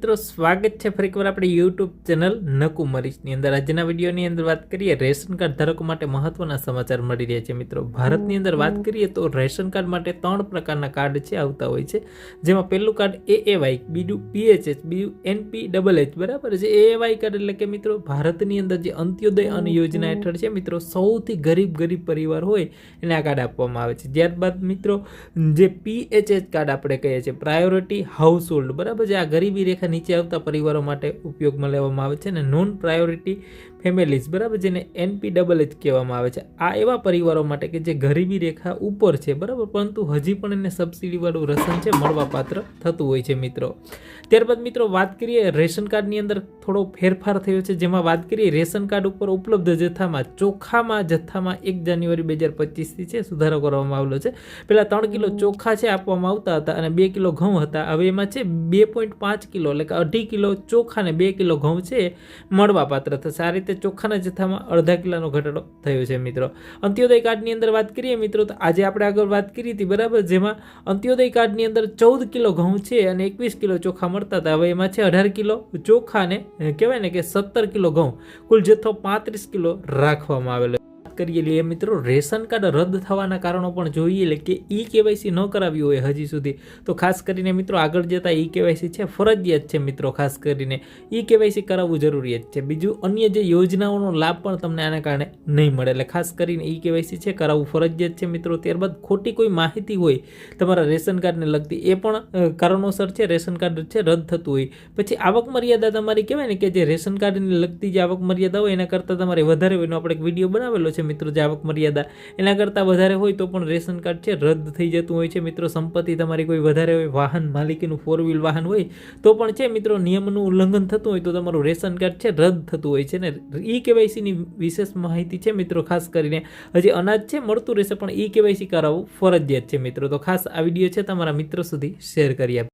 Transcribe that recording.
મિત્રો સ્વાગત છે ફરીકવાર આપણે આપણી યુટ્યુબ ચેનલ નકુ મરીશની અંદર. આજના વિડીયોની અંદર વાત કરીએ રેશન કાર્ડ ધારકો માટે મહત્વના સમાચાર મળી રહ્યા છે મિત્રો. ભારતની અંદર વાત કરીએ તો રેશન કાર્ડ માટે ત્રણ પ્રકારના કાર્ડ છે આવતા હોય છે. જેમાં પહેલું કાર્ડ એ એ વાય બીજું પીએચએચ બીજું એનપી ડબલ એચ બરાબર છે? એ વાય કાર્ડ એટલે કે મિત્રો ભારતની અંદર જે અંત્યોદય અન્ન યોજના હેઠળ છે મિત્રો સૌથી ગરીબ ગરીબ પરિવાર હોય એને આ કાર્ડ આપવામાં આવે છે. ત્યારબાદ મિત્રો જે પીએચએચ કાર્ડ આપણે કહીએ છીએ પ્રાયોરિટી હાઉસ હોલ્ડ બરાબર છે? આ ગરીબી રેખા નીચે આવતા પરિવારો માટે ઉપયોગમાં લેવામાં આવે છે અને નોન પ્રાયોરિટી ફેમિલીઝ બરાબર? જેને એનપી ડબલ એચ કહેવામાં આવે છે. આ એવા પરિવારો માટે કે જે ગરીબી રેખા ઉપર છે, બરાબર? પરંતુ હજી પણ એને સબસિડીવાળું રસન છે, મળવાપાત્ર થતું હોય છે, મિત્રો. ત્યારબાદ, મિત્રો, વાત કરીએ રેશન કાર્ડની અંદર થોડો ફેરફાર થયો છે. જેમાં વાત કરીએ રેશન કાર્ડ ઉપર ઉપલબ્ધ જથ્થામાં, ચોખામાં જથ્થામાં એક જાન્યુઆરી બે હજાર પચીસથી છે, સુધારો કરવામાં આવેલો છે. પહેલાં ત્રણ કિલો ચોખા છે આપવામાં આવતા હતા અને બે કિલો ઘઉં હતા. હવે એમાં છે બે પોઈન્ટ પાંચ કિલો, એટલે કે અઢી કિલો ચોખા અને બે કિલો ઘઉં છે, મળવાપાત્ર થશે. આ રીતે ચોખાના જથ્થામાં અડધા કિલોનો ઘટાડો થયો છે, મિત્રો. અંત્યોદય કાર્ડની અંદર વાત કરીએ, મિત્રો, તો આજે આપણે આગળ વાત કરી હતી, બરાબર, જેમાં અંત્યોદય કાર્ડની અંદર ચૌદ કિલો ઘઉં છે અને એકવીસ કિલો ચોખા મળતા હતા. હવે એમાં છે અઢાર કિલો ચોખા ને કહેવાય ને કે સત્તર કિલો ઘઉં. કુલ જથ્થો પાંત્રીસ કિલો રાખવામાં આવેલો કરીએ લઈએ મિત્રો, રેશન કાર્ડ રદ થવાના કારણો પણ જોઈએ એટલે કે ઈ કેવાયસી ન કરાવી હોય હજી સુધી. તો ખાસ કરીને મિત્રો, આગળ જતાં ઈ કેવાયસી છે, ફરજિયાત છે મિત્રો, ખાસ કરીને ઈ કેવાયસી કરાવવું જરૂરિયાત છે. બીજું, અન્ય જે યોજનાઓનો લાભ પણ તમને આના કારણે નહીં મળે. એટલે ખાસ કરીને ઈ કેવાયસી છે, કરાવવું ફરજિયાત છે મિત્રો. ત્યારબાદ ખોટી કોઈ માહિતી હોય તમારા રેશન કાર્ડને લગતી, એ પણ કારણોસર છે, રેશન કાર્ડ છે, રદ થતું હોય. પછી આવક મર્યાદા તમારી કહેવાય ને કે જે રેશન કાર્ડને લગતી જે આવક મર્યાદા હોય એના કરતાં તમારે વધારે હોય. એનો આપણે એક વીડિયો બનાવેલો છે મિત્રો, જે આવક મર્યાદા એના કરતાં વધારે હોય તો પણ રેશન કાર્ડ છે, રદ થઈ જતું હોય છે. મિત્રો, સંપત્તિ તમારી કોઈ વધારે હોય, વાહન માલિકીનું ફોર વ્હીલ વાહન હોય, તો પણ છે મિત્રો, નિયમનું ઉલ્લંઘન થતું હોય તો તમારું રેશન કાર્ડ છે, રદ થતું હોય છે. ને ઈ કેવાયસીની વિશેષ માહિતી છે મિત્રો, ખાસ કરીને હજી અનાજ છે, મળતું રહેશે, પણ ઈ કેવાયસી કરાવવું ફરજિયાત છે મિત્રો. તો ખાસ આ વીડિયો છે, તમારા મિત્રો સુધી શેર કરી